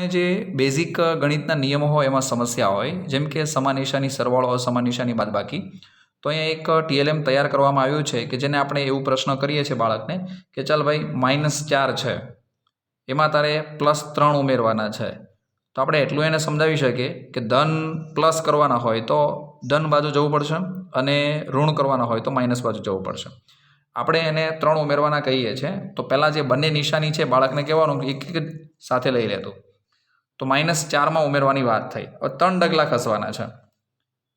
તમને જે બેઝિક ગણિતના નિયમો હોય એમાં સમસ્યા હોય, જેમ કે સમાન નિશાની, સરવાળો અસમાન નિશાની, બાદબાકી, તો અહીંયા એક ટીએલએમ તૈયાર કરવામાં આવ્યું છે કે જેને આપણે એવું પ્રશ્ન કરીએ છીએ બાળકને કે ચાલ ભાઈ માઇનસ ચાર છે, એમાં તારે પ્લસ ત્રણ ઉમેરવાના છે. તો આપણે એટલું એને સમજાવી શકીએ કે ધન પ્લસ કરવાના હોય તો ધન બાજુ જવું પડશે અને ઋણ કરવાના હોય તો માઇનસ બાજુ જવું પડશે. આપણે એને ત્રણ ઉમેરવાના કહીએ છીએ, તો પહેલાં જે બંને નિશાની છે બાળકને કહેવાનું કે એક એક સાથે લઈ લેતું. તો માઇનસ ચારમાં ઉમેરવાની વાત થઈ. હવે ત્રણ ડગલા ખસવાના છે.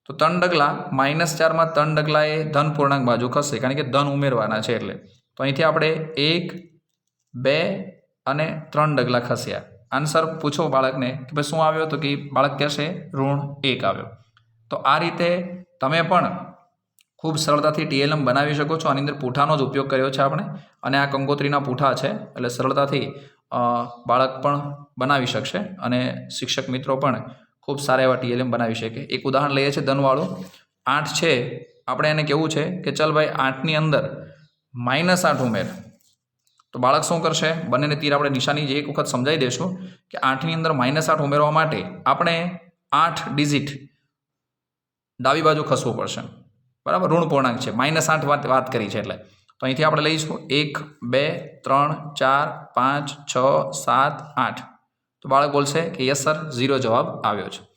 તો ત્રણ ડગલા, માઇનસ ચારમાં ત્રણ ડગલા એ ધન પૂર્ણાંક બાજુ ખસશે કારણ કે ધન ઉમેરવાના છે એટલે. તો અહીંથી આપણે એક, બે અને ત્રણ ડગલા ખસ્યા. આન્સર પૂછો બાળકને કે ભાઈ શું આવ્યો તો કે બાળક કહેશે ઋણ એક આવ્યો. તો આ રીતે તમે પણ ખૂબ સરળતાથી ટીએલએમ બનાવી શકો છો. આની અંદર પૂઠાનો જ ઉપયોગ કર્યો છે આપણે. અને આ કંકોત્રીના પૂઠા છે. એટલે સરળતાથી બાળક પણ બનાવી શકશે અને શિક્ષક મિત્રો પણ ખૂબ સારા એવા ટીએલએમ બનાવી શકે. એક ઉદાહરણ લઈએ છીએ ધનવાળું. આઠ છે. આપણે એને કેવું છે કે ચાલ ભાઈ આઠની અંદર માઇનસ આઠ ઉમેર. તો બાળક શું કરશે? બંનેને તીર આપણે નિશાની જે એક વખત સમજાવી દઈશું કે આઠની અંદર માઇનસ આઠ ઉમેરવા માટે આપણે આઠ ડિજિટ ડાબી બાજુ ખસવું પડશે. બરાબર? ઋણ પૂર્ણાંક છે. માઇનસ આઠ વાત વાત કરી છે એટલે. તો અહીંથી આપણે લઈશું એક, બે, ત્રણ, ચાર, પાંચ, છ, સાત, આઠ. તો બાળક બોલશે કે યસ સર, ઝીરો જવાબ આવ્યો છે.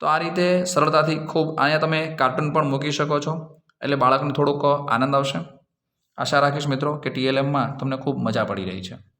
તો આ રીતે સરળતાથી ખૂબ અહીંયા તમે કાર્ટૂન પણ મૂકી શકો છો. એટલે બાળકને થોડોક આનંદ આવશે. આશા રાખીશ મિત્રો કે ટીએલએમમાં તમને ખૂબ મજા પડી રહી છે.